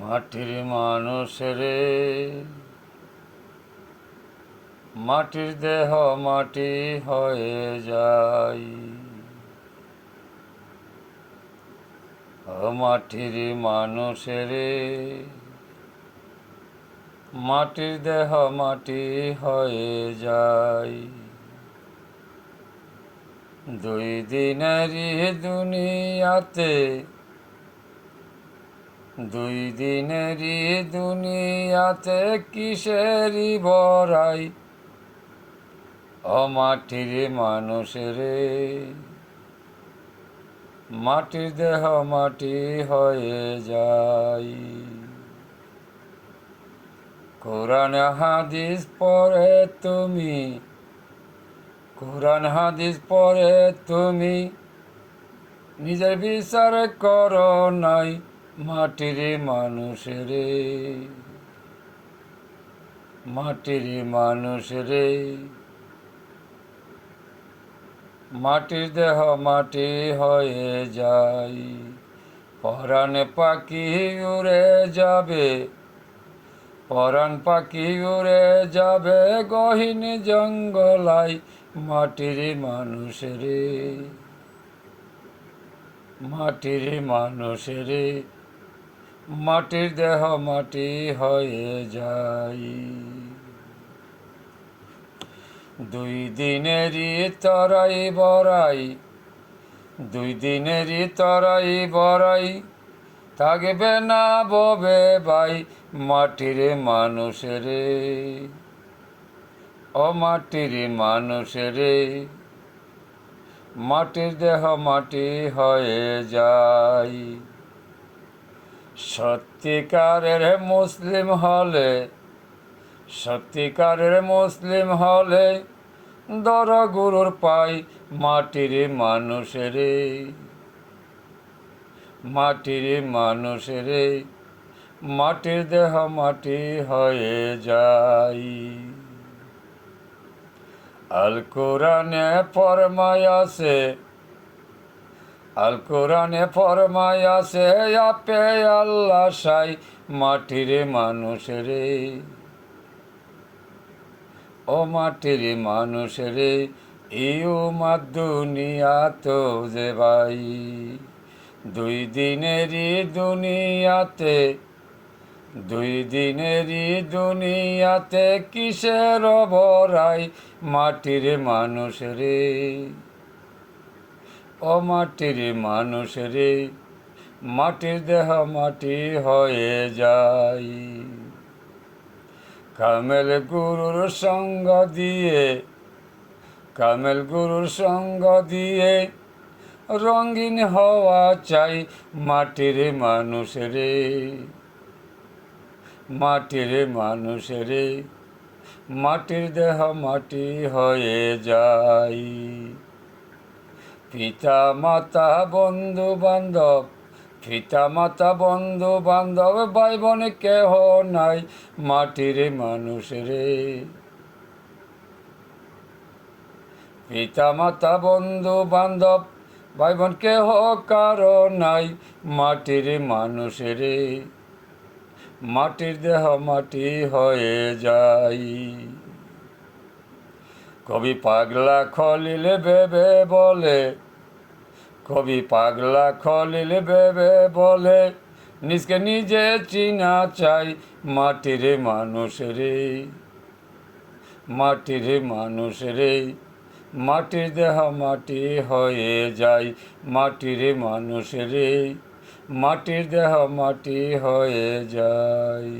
মাটির মানুষের মাটির দেহ মাটি হয়ে ও মাটির মানুষের মাটির দেহ মাটি হয়ে যায়। দুই দিনেরই দুনিয়াতে দুই দিনেরই দুনিয়াতে কিসেরই বড়াই? অমাটির মানুষের মাটির দেহ মাটি হয়ে যায়। কোরআন হাদিস পরে তুমি, কোরআন হাদিস পরে তুমি, নিজের বিচার করো নাই। মাটির মানুষের মাটির মানুষের মাটির দেহ মাটি হয়ে যায়। পরাণ পাখি উড়ে যাবে। পরাণ পাখি উড়ে যাবে গহীন জঙ্গলাই মাটির মানুষের মাটির মানুষের মাটির দেহ মাটি হয়ে যাই দুই দিনেরই তরাই বড়াই, দুই দিনেরই তরাই বড়াই, থাকবে না ববে ভাই মাটির মানুষের। ও মাটির মানুষের, মাটির দেহ মাটি হয়ে যায়। সত্যিকারের মুসলিম হলে, সত্যিকারের মুসলিম হলে দর গুরুর পাই মাটির মানুষের। মাটির মানুষের, মাটির দেহ মাটি হয়ে যায়। আল কোরআনে ফরমায় আছে আল কোরআনে ফরমায় আছে, আপে আল্লাহ সাই মাটির মানুষের ও মাটির মানুষের ইউ দুনিয়া তো যে ভাই, দুই দিনেরই দুনিয়াতে, দুই দিনেরই দুনিয়াতে কিসের বড়াই মাটির মানুষের ও মাটির মানুষের মাটির দেহ মাটি হয়ে যায়। কামেল গুরুর সঙ্গ দিয়ে, কামেল গুরুর সঙ্গ দিয়ে রঙিন হওয়া চাই মাটির মানুষের মাটির মানুষের মাটির দেহ মাটি হয়ে যায়। পিতা মাতা বন্ধু বান্ধব পিতা মাতা বন্ধু বান্ধব ভাই বোন কেহ নাই, মাটির মানুষের। পিতা মাতা বন্ধু বান্ধব ভাই বোন কেহ কারও নাই, মাটির মানুষের। মাটির দেহ মাটি হয়ে যায়। কবি পাগলা খলিল বেবে বলে, কবি পাগলা খলিল বেবে বলে, নিজকে নিজে চিনা চাই মাটির মানুষের মাটির মানুষের মাটির দেহ মাটি হয়ে যায়, মাটির মানুষের মাটির দেহ মাটি হয়ে যায়।